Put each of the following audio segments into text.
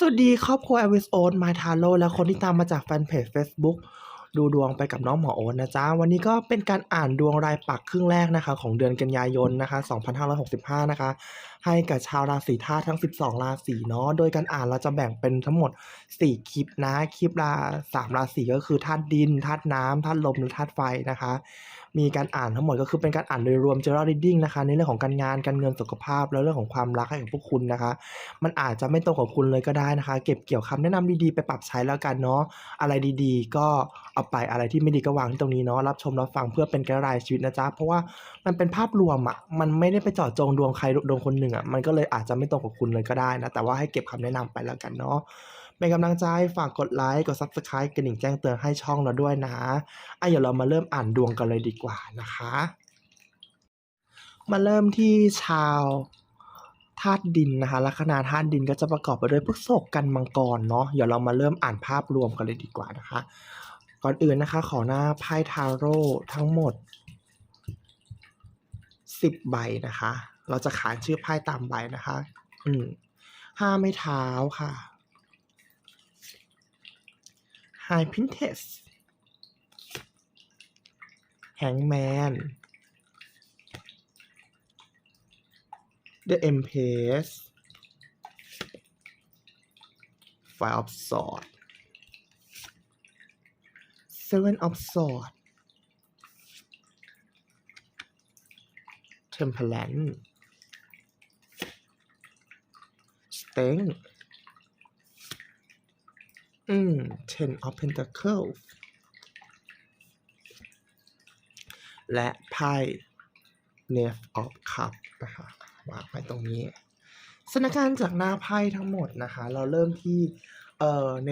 สวัสดีครอบครัว e อ i s o n My Taro และคนที่ตามมาจากแฟนเพจ Facebook ดูดวงไปกับน้องหมอโอ๊ตนะจ๊ะ วันนี้ก็เป็นการอ่านดวงรายปักครึ่งแรกนะคะ ของเดือนกันยายนนะคะ 2565 นะคะ ให้กับชาวราศีธาตุทั้ง 12 ราศีเนาะ โดยการอ่านเราจะแบ่งเป็นทั้งหมด 4 คลิปนะ คลิปละ3ราศีก็คือธาตุดินธาตุน้ำธาตุลมและธาตุไฟนะคะ มีการอ่านทั้งหมดก็คือเป็นการอ่านโดยรวม general reading นะคะในเรื่องของการงานการเงินสุขภาพ และเรื่องของความรักให้กับพวกคุณนะคะ มันอาจจะไม่ตรงกับคุณเลยก็ได้นะคะ เก็บเกี่ยวคำแนะนำดีๆไปปรับใช้แล้วกันเนาะอะไรดีๆ ก็เอาไปอะไรที่ไม่ดีก็วางที่ตรงนี้เนาะรับชมรับฟังเพื่อเป็นไกด์ไลน์ชีวิตนะจ๊ะเพราะว่ามันเป็นภาพรวมอะมันไม่ได้ไปเจาะจงดวงใครดวงคนหนึ่งอะมันก็เลยอาจจะไม่ตรงกับคุณเลยก็ได้นะแต่ว่าให้เก็บคำแนะนำไปแล้วกันเนาะ เป็นกำลังใจฝากกดไลค์กด Subscribe กระดิ่งแจ้งเตือนให้ช่องเราด้วยนะอะเดี๋ยวเรามาเริ่มอ่านดวงกันเลยดีกว่านะคะ มาเริ่มที่ชาวธาตุดินนะคะลัคนาธาตุดินก็จะประกอบไปด้วยพฤษภกันมังกรเนาะเดี๋ยวเรามาเริ่มอ่านภาพรวมกันเลยดีกว่านะคะ ก่อนอื่นนะคะขอหน้าไพ่ทาโร่ทั้งหมด 10 ใบนะคะ เราจะขานชื่อไพ่ตามใบนะคะ อืมห้าไม้เท้าค่ะ High Princess Hangman The Empress Five of Swords Seven of Swords Temperance Strength อืม Ten of Pentacles และไพ่ Knave of Cups นะคะวางไว้ตรงนี้สถานการณ์จากหน้าไพ่ทั้งหมดนะคะ เราเริ่มที่เอ่อใน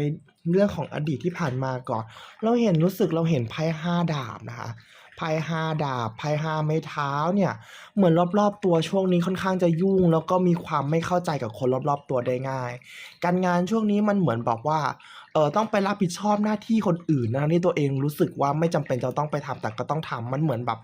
เรื่องของอดีตที่ผ่านมาก่อน เราเห็นรู้สึกเราเห็นไพ่ห้าดาบนะคะไพ่ห้าดาบไพ่ห้าไม้เท้าเนี่ย เหมือนรอบๆตัวช่วงนี้ค่อนข้างจะยุ่ง แล้วก็มีความไม่เข้าใจกับคนรอบๆตัวได้ง่าย การงานช่วงนี้มันเหมือนบอกว่า เออต้องไปรับผิดชอบหน้าที่คนอื่นนะที่ตัวเองรู้สึกว่าไม่จำเป็นจะต้องไปทำแต่ก็ต้องทำมันเหมือนแบบ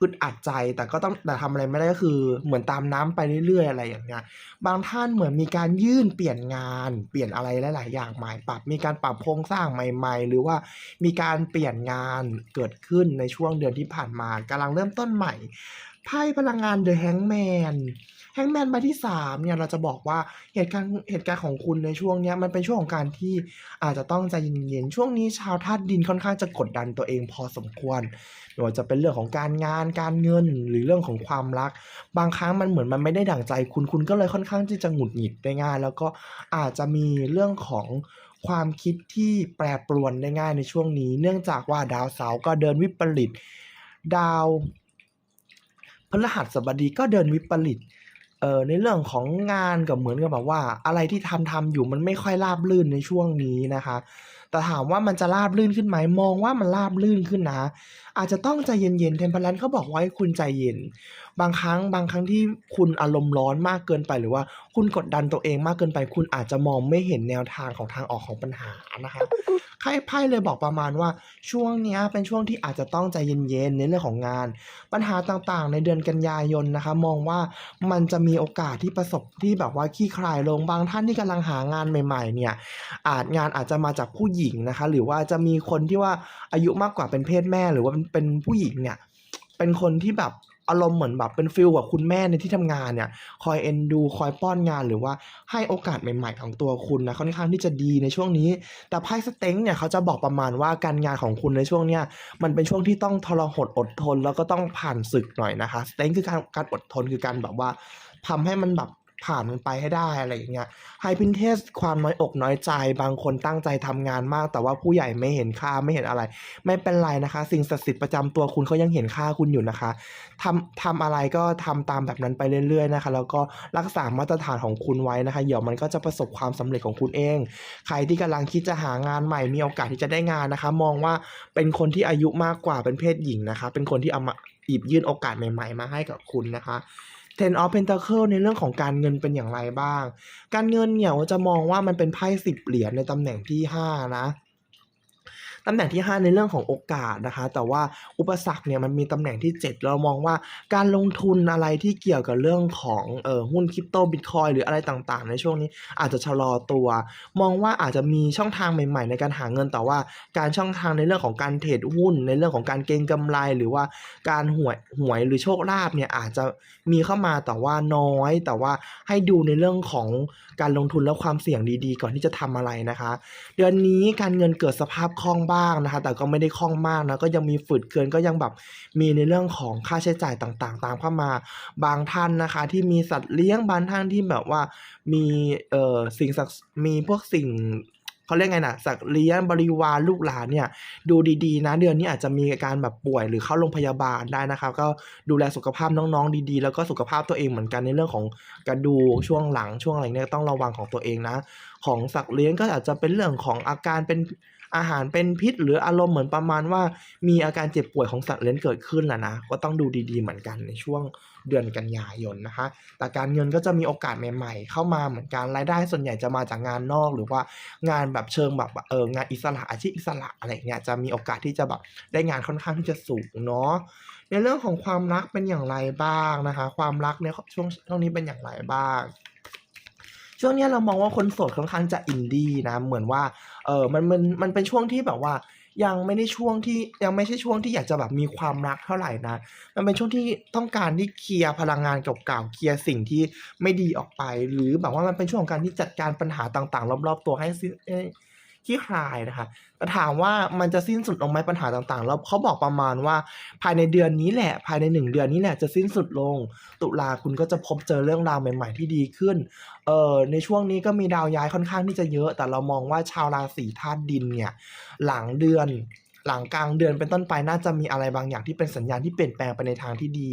อึดอัดใจแต่ก็ต้องแต่ทำอะไรไม่ได้ก็คือ เหมือนตามน้ำไปเรื่อยๆอะไรอย่างเงี้ยบางท่านเหมือนมีการยื่นเปลี่ยนงาน เปลี่ยนอะไรหลาย ๆ อย่างใหม่ปรับ มีการปรับโครงสร้างใหม่ ๆ หรือว่ามีการเปลี่ยนงานเกิดขึ้นในช่วงเดือนที่ผ่านมากำลังเริ่มต้นใหม่ไพ่พลังงาน The Hangman แฮงแมน แฮงแมนใบที่3เนี่ยเราจะบอกว่าเหตุการณ์เหตุการณ์ของคุณในช่วงเนี้ยมันเป็นช่วงของการที่อาจจะต้องใจเย็นๆช่วงนี้ชาวธาตุดินค่อนข้างจะกดดันตัวเองพอสมควรไม่ว่าจะเป็นเรื่องของการงานการเงินหรือเรื่องของความรัก บางครั้งมันเหมือนมันไม่ได้ดั่งใจคุณคุณก็เลยค่อนข้างที่จะหงุดหงิดได้ง่าย แล้วก็อาจจะมีเรื่องของความคิดที่แปรปรวนได้ง่ายในช่วงนี้ เนื่องจากว่าดาวเสาร์ก็เดินวิปริต ดาวพฤหัสบดีก็เดินวิปริต เอ่อในเรื่องของงานก็เหมือนกับแบบว่า อะไรที่ทำทำอยู่มันไม่ค่อยราบรื่นในช่วงนี้นะคะ แต่ถามว่ามันจะราบรื่นขึ้นไหมมองว่ามันราบรื่นขึ้นนะ อาจจะต้องใจเย็นๆเทมเพลนเขาบอกว่าให้คุณใจเย็น บางครั้งบางครั้งที่คุณอารมณ์ร้อนมากเกินไปหรือว่าคุณกดดันตัวเองมากเกินไป คุณอาจจะมองไม่เห็นแนวทางของทางออกของปัญหานะคะไพ่ไพ่เลยบอกประมาณว่าช่วงนี้เป็นช่วงที่อาจจะต้องใจเย็นๆในเรื่องของงาน ปัญหาต่างๆ ในเดือนกันยายนนะคะ มองว่ามันจะมีโอกาสที่ประสบที่แบบว่าขี้คลายลงบางท่านที่กำลังหางานใหม่ ๆ เนี่ยอาจงานอาจจะมาจากผู้หญิงนะคะ หรือว่าจะมีคนที่ว่าอายุมากกว่าเป็นเพศแม่ หรือว่าเป็นผู้หญิงเนี่ย เป็นคนที่แบบอารมณ์เหมือนแบบเป็นฟิลกับคุณแม่ในที่ทำงานเนี่ย คอยเอ็นดู คอยป้อนงานหรือว่าให้โอกาสใหม่ๆของตัวคุณนะค่อนข้างที่จะดีในช่วงนี้ แต่ไพ่สเต็งเนี่ยเขาจะบอกประมาณว่าการงานของคุณในช่วงเนี้ยมันเป็นช่วงที่ต้องทรหดอดทน แล้วก็ต้องผ่านศึกหน่อยนะคะสเต็งคือการการอดทนคือการแบบว่าทำให้มันแบบ ผ่านมันไปให้ได้อะไรอย่างเงี้ยไฮพินเทสความน้อยอกน้อยใจ บางคนตั้งใจทำงานมาก แต่ว่าผู้ใหญ่ไม่เห็นค่าไม่เห็นอะไร ไม่เป็นไรนะคะ สิ่งศักดิ์สิทธิ์ประจำตัวคุณเขายังเห็นค่าคุณอยู่นะคะทำทำอะไรก็ทำตามแบบนั้นไปเรื่อยๆนะคะ แล้วก็รักษามาตรฐานของคุณไว้นะคะ เดี๋ยวมันก็จะประสบความสำเร็จของคุณเอง ใครที่กำลังคิดจะหางานใหม่มีโอกาสที่จะได้งานนะคะ มองว่าเป็นคนที่อายุมากกว่าเป็นเพศหญิงนะคะ เป็นคนที่เอามาหยิบยื่นโอกาสใหม่ ๆ มาให้กับคุณนะคะ Ten of Pentacle ในเรื่องของการเงินเป็นอย่างไรบ้าง การเงินเนี่ยจะมองว่ามันเป็นไพ่สิบเหรียญในตำแหน่งที่ห้านะ ตำแหน่งที่ 5 ในเรื่องของโอกาสนะคะ แต่ว่าอุปสรรคเนี่ยมันมีตำแหน่งที่ 7 เรามองว่าการลงทุนอะไรที่เกี่ยวกับเรื่องของเอ่อหุ้นคริปโตบิตคอยหรืออะไรต่างๆ ในช่วงนี้อาจจะชะลอตัว มองว่าอาจจะมีช่องทางใหม่ ๆ ในการหาเงินแต่ว่าการช่องทางในเรื่องของการเทรดหุ้น ในเรื่องของการเก็งกำไร หรือว่าการหวยหวยหรือโชคลาภเนี่ยอาจจะมีเข้ามาแต่ว่าน้อย แต่ว่าให้ดูในเรื่องของการลงทุนและความเสี่ยงดีๆ ก่อนที่จะทำอะไรนะคะ เดือนนี้การเงินเกิดสภาพคล่องบ้างนะคะ แต่ก็ไม่ได้คล่องมากนะก็ยังมีฝืดเคืองก็ยังแบบมีในเรื่องของค่าใช้จ่ายต่างๆ ตามเข้ามาบางท่านนะคะ ที่มีสัตว์เลี้ยงบางท่านที่แบบว่ามีเอ่อสิ่งศักมีพวกสิ่งเขาเรียกไงนะสัตว์เลี้ยงบริวารลูกหลานเนี่ย ดูดีๆ นะ เดือนนี้อาจจะมีการแบบป่วยหรือเข้าโรงพยาบาลได้นะครับ ก็ดูแลสุขภาพน้องๆดีๆ แล้วก็สุขภาพตัวเองเหมือนกันในเรื่องของกระดูกช่วงหลังช่วงอะไรเนี่ยต้องระวังของตัวเองนะ ของสัตว์เลี้ยงก็อาจจะเป็นเรื่องของอาการเป็น อาหารเป็นพิษ หรืออารมณ์เหมือนประมาณว่า มีอาการเจ็บป่วยของสัตว์เลี้ยงเกิดขึ้นแหละนะก็ต้องดูดีๆเหมือนกันในช่วงเดือนกันยายนนะคะแต่การเงินก็จะมีโอกาสใหม่ๆ เข้ามาเหมือนกันรายได้ส่วนใหญ่จะมาจากงานนอก หรือว่างานแบบเชิงแบบเอองานอิสระอาชีพอิสระอะไรเงี้ยจะมีโอกาสที่จะแบบได้งานค่อนข้างที่จะสูงเนาะในเรื่องของความรักเป็นอย่างไรบ้างนะคะ ความรักเนี่ยช่วงช่วงนี้เป็นอย่างไรบ้างช่วงนี้เรามองว่าคนโสดค่อนข้างจะอินดี้นะ เหมือนว่า ออมันมันมันเป็นช่วงที่แบบว่า ยังไม่ได้ช่วงที่ยังไม่ใช่ช่วงที่อยากจะแบบมีความรักเท่าไหร่นะ มันเป็นช่วงที่ต้องการที่เคลียร์พลังงานเก่าๆเคลียร์สิ่งที่ไม่ดีออกไป หรือแบบว่ามันเป็นช่วงของการที่จัดการปัญหาต่างๆ รอบๆตัวให้ สิ้นเอ้ยคลี่คลายนะคะแต่ถามว่ามันจะสิ้นสุดลงไหมปัญหาต่างๆ แล้วเขาบอกประมาณว่าภายในเดือนนี้แหละ ภายในหนึ่งเดือนนี้แหละจะสิ้นสุดลง ตุลาคุณก็จะพบเจอเรื่องราวใหม่ ๆ ที่ดีขึ้นเออในช่วงนี้ก็มีดาวย้ายค่อนข้างที่จะเยอะ แต่เรามองว่าชาวราศีธาตุดินเนี่ยหลังเดือนหลังกลางเดือนเป็นต้นไปน่าจะมีอะไรบางอย่างที่เป็นสัญญาณที่เปลี่ยนแปลงไปในทางที่ดี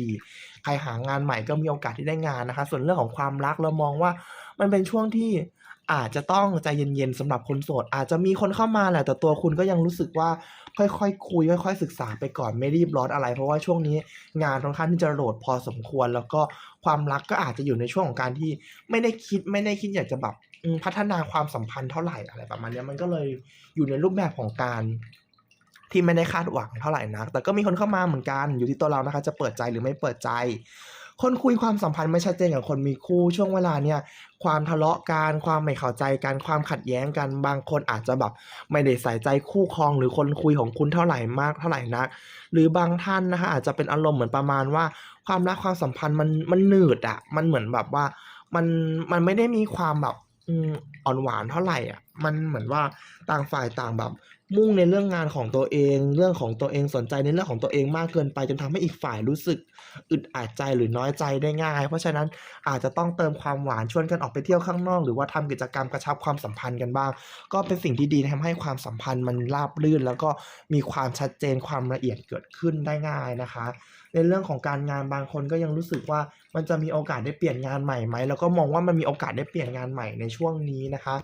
ใครหางานใหม่ก็มีโอกาสที่ได้งานนะคะ ส่วนเรื่องของความรักเรามองว่ามันเป็นช่วงที่ อาจจะต้องใจเย็นๆสำหรับคนโสด อาจจะมีคนเข้ามาแหละแต่ตัวคุณก็ยังรู้สึกว่าค่อยๆคุยค่อย ๆ ศึกษาไปก่อนไม่รีบร้อนอะไร เพราะว่าช่วงนี้งานค่อนข้างที่จะโหลดพอสมควร แล้วก็ความรักก็อาจจะอยู่ในช่วงของการที่ไม่ได้คิดไม่ได้คิดอยากจะแบบพัฒนาความสัมพันธ์เท่าไหร่อะไรประมาณนี้มันก็เลยอยู่ในรูปแบบของการที่ไม่ได้คาดหวังเท่าไหร่นัก แต่ก็มีคนเข้ามาเหมือนกันอยู่ที่ตัวเรานะคะ จะเปิดใจหรือไม่เปิดใจ คนคุยความสัมพันธ์ไม่ชัดเจนกับคนมีคู่ช่วงเวลาเนี่ยความทะเลาะกันความไม่เข้าใจกันความขัดแย้งกันบางคนอาจจะแบบไม่ได้ใส่ใจคู่ครองหรือคนคุยของคุณเท่าไหร่มากเท่าไหร่นัก หรือบางท่านนะคะอาจจะเป็นอารมณ์เหมือนประมาณว่า ความรักความสัมพันธ์มันมันหนืดอะมันเหมือนแบบว่ามันมันไม่ได้มีความแบบอ่อนหวานเท่าไหร่อะ มันเหมือนว่าต่างฝ่ายต่างแบบ มุ่งในเรื่องงานของตัวเอง เรื่องของตัวเองสนใจในเรื่องของตัวเองมากเกินไปจนทำให้อีกฝ่ายรู้สึกอึดอัดใจหรือน้อยใจได้ง่าย เพราะฉะนั้นอาจจะต้องเติมความหวานชวนกันออกไปเที่ยวข้างนอก หรือว่าทำกิจกรรมกระชับความสัมพันธ์กันบ้าง ก็เป็นสิ่งที่ดีทำให้ความสัมพันธ์มันราบรื่น แล้วก็มีความชัดเจนความละเอียดเกิดขึ้นได้ง่ายนะคะในเรื่องของการงานบางคนก็ยังรู้สึกว่ามันจะมีโอกาสได้เปลี่ยนงานใหม่ไหมแล้วก็มองว่ามันมีโอกาสได้เปลี่ยนงานใหม่ในช่วงนี้นะคะ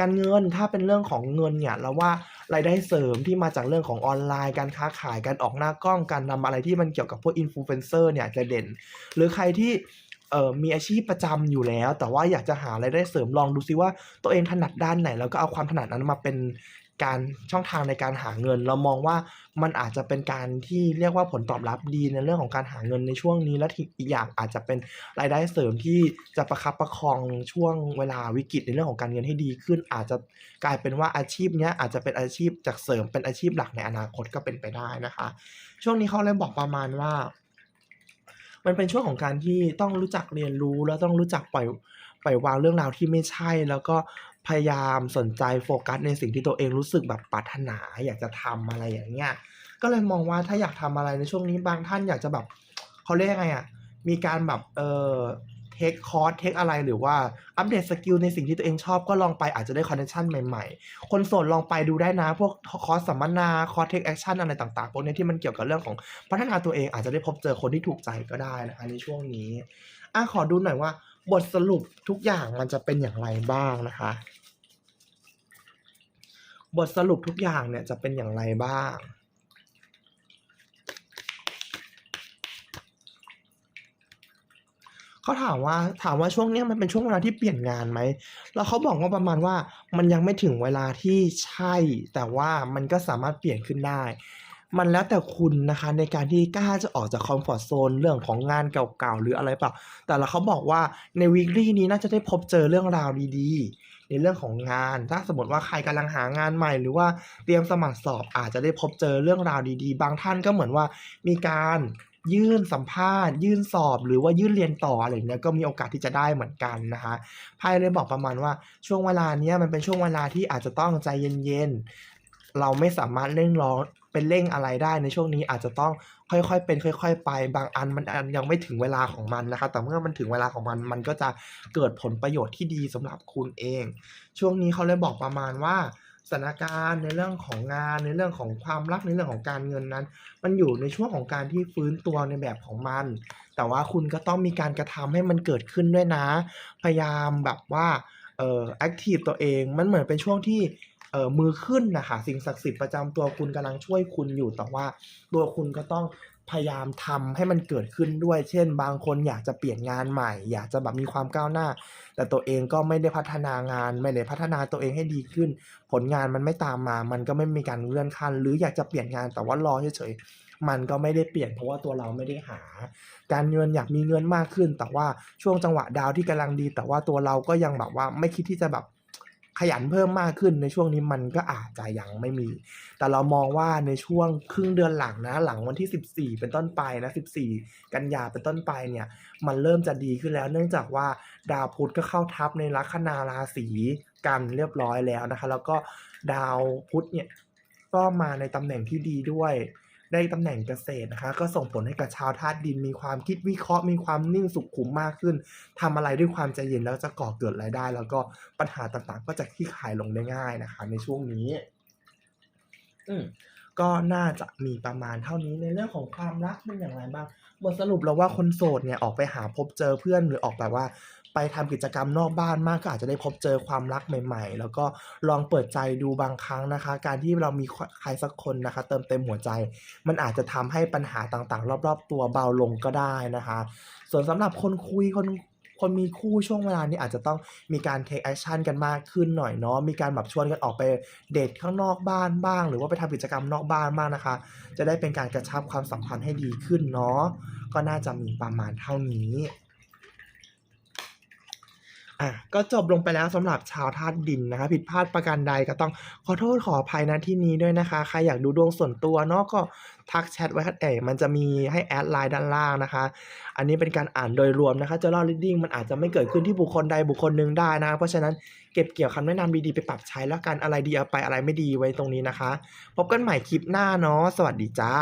การเงินถ้าเป็นเรื่องของเงินเนี่ยเราว่ารายได้เสริมที่มาจากเรื่องของออนไลน์ การค้าขายการออกหน้ากล้องการทำอะไรที่มันเกี่ยวกับพวกอินฟลูเอนเซอร์เนี่ยจะเด่น หรือใครที่เออมีอาชีพประจำอยู่แล้ว แต่ว่าอยากจะหารายได้เสริมลองดูซิว่าตัวเองถนัดด้านไหน แล้วก็เอาความถนัดนั้นมาเป็น การช่องทางในการหาเงิน เรามองว่ามันอาจจะเป็นการที่เรียกว่าผลตอบรับดีในเรื่องของการหาเงินในช่วงนี้และอีกอย่างอาจจะเป็นรายได้เสริมที่จะประคับประคองช่วงเวลาวิกฤตในเรื่องของการเงินให้ดีขึ้น อาจจะกลายเป็นว่าอาชีพนี้อาจจะเป็นอาชีพจากเสริมเป็นอาชีพหลักในอนาคตก็เป็นไปได้นะคะ ช่วงนี้เขาเลยบอกประมาณว่า มันเป็นช่วงของการที่ต้องรู้จักเรียนรู้แล้วต้องรู้จักปล่อยปล่อยวางเรื่องราวที่ไม่ใช่แล้วก็ พยายามสนใจโฟกัสในสิ่งที่ตัวเองรู้สึกแบบปรารถนาอยากจะทำอะไรอย่างเงี้ยก็เลยมองว่าถ้าอยากทำอะไรในช่วงนี้บางท่านอยากจะแบบเขาเรียกไงอะมีการแบบเออเทคคอร์สเทคอะไรหรือว่าอัปเดตสกิลในสิ่งที่ตัวเองชอบก็ลองไปอาจจะได้คอนเนคชั่นใหม่ๆ คนโสดลองไปดูได้นะ พวกคอร์สสัมมนาคอร์สเทคแอคชั่นอะไรต่างๆพวกนี้ที่มันเกี่ยวกับเรื่องของพัฒนาตัวเองอาจจะได้พบเจอคนที่ถูกใจก็ได้นะคะในช่วงนี้อะขอดูหน่อยว่า บทสรุปทุกอย่างมันจะเป็นอย่างไรบ้างนะคะ บทสรุปทุกอย่างเนี่ยจะเป็นอย่างไรบ้าง เขาถามว่าถามว่าช่วงนี้มันเป็นช่วงเวลาที่เปลี่ยนงานไหม แล้วเขาบอกว่าประมาณว่ามันยังไม่ถึงเวลาที่ใช่ แต่ว่ามันก็สามารถเปลี่ยนขึ้นได้ มันแล้วแต่คุณนะคะในการที่กล้าจะออกจากคอมฟอร์ตโซนเรื่องของงานเก่าๆ หรืออะไรเปล่า แต่ละเขาบอกว่าใน weekly นี้น่าจะได้พบเจอเรื่องราวดีๆ ในเรื่องของงาน ถ้าสมมติว่าใครกำลังหางานใหม่ หรือว่าเตรียมสมัครสอบอาจจะได้พบเจอเรื่องราวดีๆ บางท่านก็เหมือนว่ามีการยื่นสัมภาษณ์ ยื่นสอบหรือว่ายื่นเรียนต่ออะไรเงี้ยก็มีโอกาสที่จะได้เหมือนกันนะคะไพ่เลยบอกประมาณว่าช่วงเวลาเนี้ยมันเป็นช่วงเวลาที่อาจจะต้องใจเย็นๆเราไม่สามารถเร่งร้อน เป็นเร่งอะไรได้ในช่วงนี้อาจจะต้องค่อยๆเป็นค่อย ๆ ไป บางอันมันอันยังไม่ถึงเวลาของมันนะคะแต่เมื่อมันถึงเวลาของมัน มันก็จะเกิดผลประโยชน์ที่ดีสำหรับคุณเอง ช่วงนี้เขาเลยบอกประมาณว่าสถานการณ์ในเรื่องของงานในเรื่องของความรักในเรื่องของการเงินนั้น มันอยู่ในช่วงของการที่ฟื้นตัวในแบบของมัน แต่ว่าคุณก็ต้องมีการกระทำให้มันเกิดขึ้นด้วยนะ พยายามแบบว่าเอ่อแอคทีฟตัวเองมันเหมือนเป็นช่วงที่ เอ่อมือขึ้นนะคะสิ่งศักดิ์สิทธิ์ประจำตัวคุณกำลังช่วยคุณอยู่แต่ว่าตัวคุณก็ต้องพยายามทำให้มันเกิดขึ้นด้วย เช่น บางคนอยากจะเปลี่ยนงานใหม่ อยากจะแบบมีความก้าวหน้า แต่ตัวเองก็ไม่ได้พัฒนางาน ไม่ได้พัฒนาตัวเองให้ดีขึ้น ผลงานมันไม่ตามมา มันก็ไม่มีการเลื่อนขั้น หรืออยากจะเปลี่ยนงานแต่ว่ารอเฉยๆ มันก็ไม่ได้เปลี่ยนเพราะว่าตัวเราไม่ได้หา การเงินอยากมีเงินมากขึ้น แต่ว่าช่วงจังหวะดาวที่กำลังดี แต่ว่าตัวเราก็ยังแบบว่าไม่คิดที่จะแบบ ขยันเพิ่มมากขึ้นในช่วงนี้มันก็อาจจะยังไม่มี แต่เรามองว่าในช่วงครึ่งเดือนหลังนะ หลังวันที่ 14 เป็นต้นไปนะ 14 กันยาเป็นต้นไปเนี่ย มันเริ่มจะดีขึ้นแล้ว เนื่องจากว่าดาวพุธก็เข้าทับในลัคนาราศีกันเรียบร้อยแล้วนะคะ แล้วก็ดาวพุธเนี่ยก็มาในตำแหน่งที่ดีด้วย ได้ตำแหน่งเกษตรนะคะ ก็ส่งผลให้กับชาวธาตุดินมีความคิดวิเคราะห์มีความนิ่งสุขุมมากขึ้นทำอะไรด้วยความใจเย็นแล้วจะก่อเกิดรายได้ แล้วก็ปัญหาต่างๆ ก็จะคลี่คลายลงได้ง่ายนะคะ ในช่วงนี้ อืม ก็น่าจะมีประมาณเท่านี้ในเรื่องของความรักเป็นอย่างไรบ้างบทสรุปแล้วว่าคนโสดเนี่ยออกไปหาพบเจอเพื่อนหรือออกแบบว่า ไปทำกิจกรรมนอกบ้านมากก็อาจจะได้พบเจอความรักใหม่ ๆ แล้วก็ลองเปิดใจดูบางครั้งนะคะ การที่เรามีใครสักคนนะคะ เติมเต็มหัวใจ มันอาจจะทำให้ปัญหาต่างๆ รอบ ๆ ตัวเบาลงก็ได้นะคะ ส่วนสำหรับคนคุยคน คนมีคู่ช่วงเวลานี้อาจจะต้องมีการ take action กันมากขึ้นหน่อยเนาะมีการแบบชวนกันออกไปเดทข้างนอกบ้านบ้าง หรือว่าไปทำกิจกรรมนอกบ้านบ้างนะคะ จะได้เป็นการกระชับความสัมพันธ์ให้ดีขึ้นเนาะก็น่าจะมีประมาณเท่านี้ อะก็จบลงไปแล้วสำหรับชาวธาตุดินนะคะ ผิดพลาดประการใดก็ต้องขอโทษขออภัยนะที่นี้ด้วยนะคะ ใครอยากดูดวงส่วนตัวเนาะก็ทักแชทไว้เอ๋มันจะมีให้แอดไลน์ด้านล่างนะคะ อันนี้เป็นการอ่านโดยรวมนะคะจะเล่า reading มันอาจจะไม่เกิดขึ้นที่บุคคลใดบุคคลหนึ่งได้นะ เพราะฉะนั้นเก็บเกี่ยวคำแนะนำดีๆไปปรับใช้แล้วกันอะไรดีเอาไปอะไรไม่ดีไว้ตรงนี้นะคะ พบกันใหม่คลิปหน้าเนาะสวัสดีจ้า